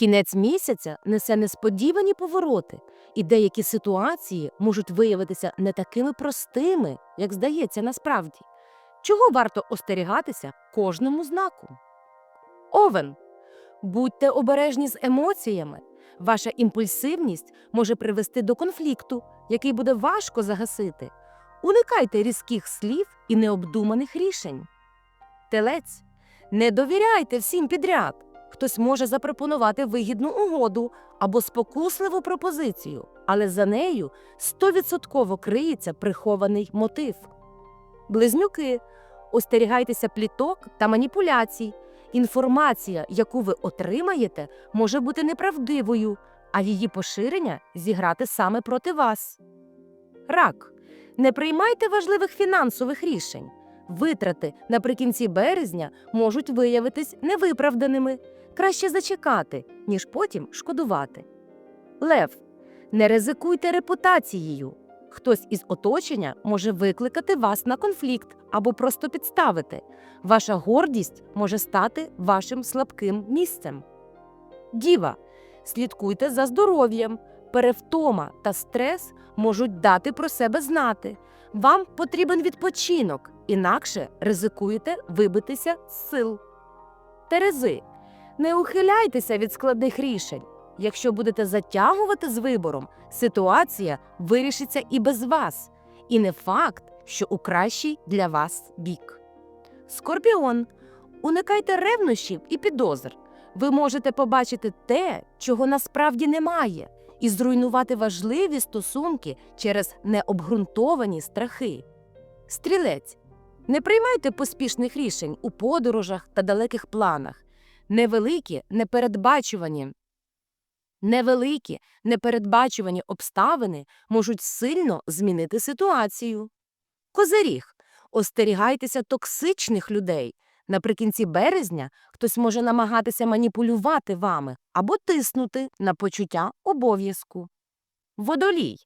Кінець місяця несе несподівані повороти, і деякі ситуації можуть виявитися не такими простими, як здається насправді. Чого варто остерігатися кожному знаку? Овен. Будьте обережні з емоціями. Ваша імпульсивність може привести до конфлікту, який буде важко загасити. Уникайте різких слів і необдуманих рішень. Телець. Не довіряйте всім підряд. Хтось може запропонувати вигідну угоду або спокусливу пропозицію, але за нею стовідсотково криється прихований мотив. Близнюки. Остерігайтеся пліток та маніпуляцій. Інформація, яку ви отримаєте, може бути неправдивою, а її поширення зіграти саме проти вас. Рак. Не приймайте важливих фінансових рішень. Витрати наприкінці березня можуть виявитись невиправданими. Краще зачекати, ніж потім шкодувати. Лев. Не ризикуйте репутацією. Хтось із оточення може викликати вас на конфлікт або просто підставити. Ваша гордість може стати вашим слабким місцем. Діва. Слідкуйте за здоров'ям. Перевтома та стрес можуть дати про себе знати. Вам потрібен відпочинок, інакше ризикуєте вибитися з сил. Терези. Не ухиляйтеся від складних рішень. Якщо будете затягувати з вибором, ситуація вирішиться і без вас. І не факт, що у кращий для вас бік. Скорпіон. Уникайте ревнощів і підозр. Ви можете побачити те, чого насправді немає, і зруйнувати важливі стосунки через необґрунтовані страхи. Стрілець. Не приймайте поспішних рішень у подорожах та далеких планах. Невеликі, непередбачувані. Невеликі, непередбачувані обставини можуть сильно змінити ситуацію. Козиріг. Остерігайтеся токсичних людей. Наприкінці березня хтось може намагатися маніпулювати вами або тиснути на почуття обов'язку. Водолій.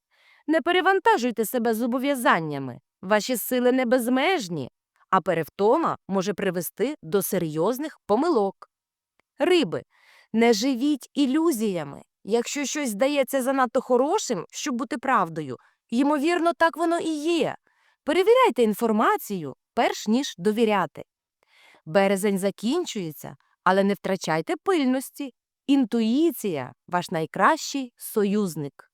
Не перевантажуйте себе зобов'язаннями. Ваші сили не безмежні, а перевтома може привести до серйозних помилок. Риби. Не живіть ілюзіями. Якщо щось здається занадто хорошим, щоб бути правдою, ймовірно, так воно і є. Перевіряйте інформацію, перш ніж довіряти. Березень закінчується, але не втрачайте пильності. Інтуїція ваш найкращий союзник.